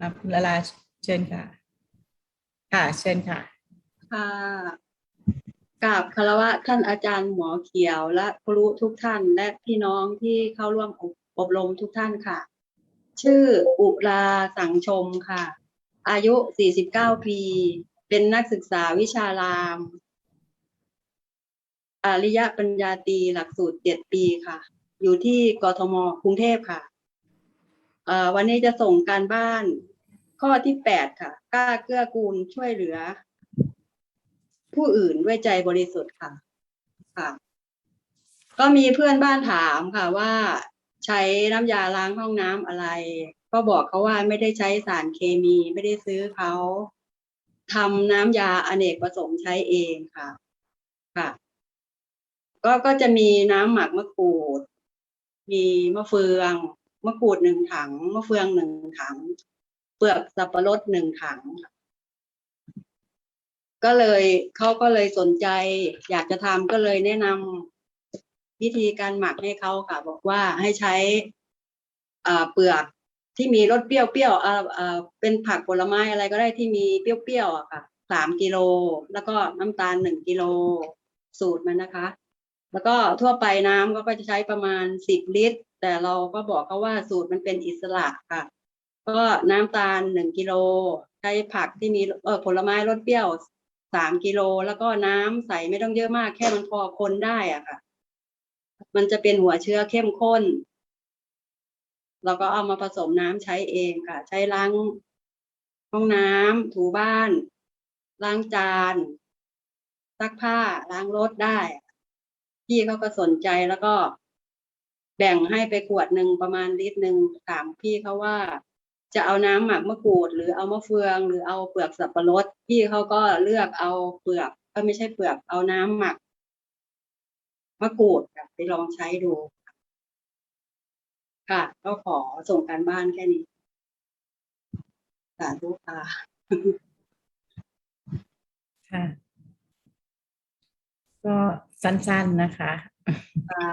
ครับคุณละลาเชิญค่ะ ค่ะ เชิญค่ะ ค่ะกราบคารวะท่านอาจารย์หมอเขียวและครูทุกท่านและพี่น้องที่เข้าร่วมอบรมทุกท่านค่ะ ชื่ออุราสังชมค่ะ อายุ 49 ปี เป็นนักศึกษาวิชารามอริยปัญญาตีหลักสูตร 7 ปีค่ะ อยู่ที่กทมกรุงเทพค่ะ วันนี้จะส่งการบ้านข้อที่8ค่ะ กล้าเกื้อกูลช่วยเหลือ ผู้อื่นด้วยใจบริสุทธิ์ค่ะ ค่ะ ก็มีเพื่อนบ้านถามค่ะว่าใช้น้ำยาล้างห้องน้ำอะไร ก็บอกเขาว่าไม่ได้ใช้สารเคมีไม่ได้ซื้อเขาทำน้ำยาอเนกประสงค์ใช้เองค่ะ ค่ะ ก็ก็จะมีน้ำหมักมะกรูด มีมะเฟือง มะกรูดหนึ่งถังมะเฟืองหนึ่งถัง เปลือกสับปะรดหนึ่งถัง ก็เลยเขาก็เลยสนใจ อยากจะทำก็เลยแนะนำวิธีการหมักให้เขาค่ะ บอกว่าให้ใช้เปลือกที่มีรสเปรี้ยวเปรี้ยวๆเป็นผักผลไม้อะไรก็ได้ที่มีเปรี้ยวๆอะค่ะสามกิโล แล้วก็น้ำตาลหนึ่งกิโลสูตรมันนะคะ แล้วก็ทั่วไปน้ำก็จะใช้ประมาณสิบลิตรแต่เราก็บอกเขาว่าสูตรมันเป็นอิสระค่ะ ก็น้ำตาลหนึ่งกิโลใช้ผักที่มีเออผลไม้รสเปรี้ยวสามกิโลแล้วก็น้ำใส่ไม่ต้องเยอะมากแค่มันพอคนได้อะค่ะ มันจะเป็นหัวเชื้อเข้มข้นเราก็เอามาผสมน้ำใช้เองค่ะ ใช้ล้างห้องน้ำถูบ้าน ล้างจานซักผ้าล้างรถได้พี่เขาก็สนใจแล้วก็ แบ่งให้ไปขวดหนึ่งประมาณลิตรหนึ่งถามพี่เขาว่า จะเอาน้ำหมักมะกรูด หรือเอามะเฟือง หรือเอาเปลือกสับปะรดพี่เขาก็เลือกเอาเปลือกก็ไม่ใช่เปลือกเอาน้ำหมักมะกรูดค่ะไปลองใช้ดู ค่ะ ก็ขอส่งการบ้านแค่นี้สาธุค่ะค่ะ ก็สั้นๆนะคะค่ะ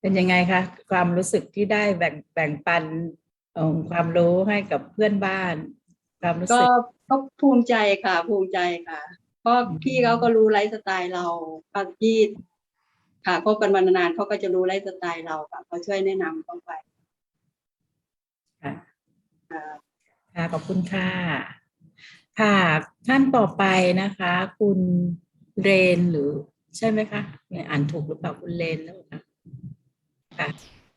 เป็นยังไงคะความรู้สึกที่ได้แบ่งแบ่งปันเอ่อความรู้ให้กับเพื่อนบ้าน ความรู้ก็สึกก็ภูมิใจค่ะ ภูมิใจค่ะเพราะพี่เขาก็รู้ไลฟ์สไตล์เราก็พี่ค่ะคบกันมานานๆเขาก็จะรู้ไลฟ์สไตล์เราค่ะเขาช่วยแนะนำเข้าไปค่ะค่ะค่ะขอบคุณค่ะค่ะท่านต่อไปนะคะ คุณเรนหรือใช่ไหมคะเนี่ยอ่านถูกหรือเปล่าคุณเรนหรือเปล่า คะค่ะ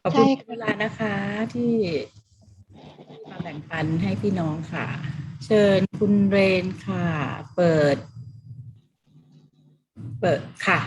ขอบคุณใช่ค่ะเวลานะคะที่มาแบ่งปันให้พี่น้องค่ะ เชิญคุณเรนค่ะ เปิด เปิดค่ะ